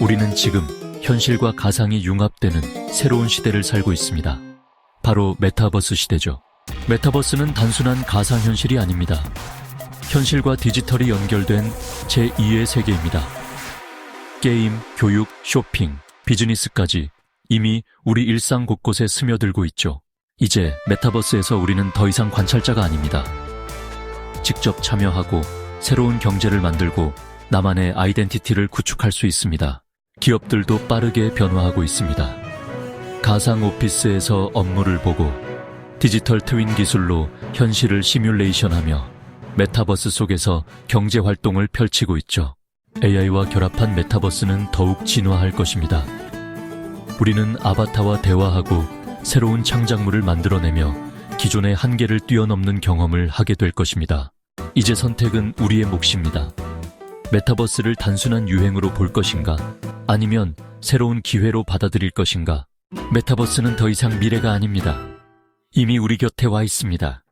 우리는 지금 현실과 가상이 융합되는 새로운 시대를 살고 있습니다. 바로 메타버스 시대죠. 메타버스는 단순한 가상현실이 아닙니다. 현실과 디지털이 연결된 제2의 세계입니다. 게임, 교육, 쇼핑, 비즈니스까지 이미 우리 일상 곳곳에 스며들고 있죠. 이제 메타버스에서 우리는 더 이상 관찰자가 아닙니다. 직접 참여하고 새로운 경제를 만들고 나만의 아이덴티티를 구축할 수 있습니다. 기업들도 빠르게 변화하고 있습니다. 가상 오피스에서 업무를 보고 디지털 트윈 기술로 현실을 시뮬레이션하며 메타버스 속에서 경제 활동을 펼치고 있죠. AI와 결합한 메타버스는 더욱 진화할 것입니다. 우리는 아바타와 대화하고 새로운 창작물을 만들어내며 기존의 한계를 뛰어넘는 경험을 하게 될 것입니다. 이제 선택은 우리의 몫입니다. 메타버스를 단순한 유행으로 볼 것인가? 아니면 새로운 기회로 받아들일 것인가? 메타버스는 더 이상 미래가 아닙니다. 이미 우리 곁에 와 있습니다.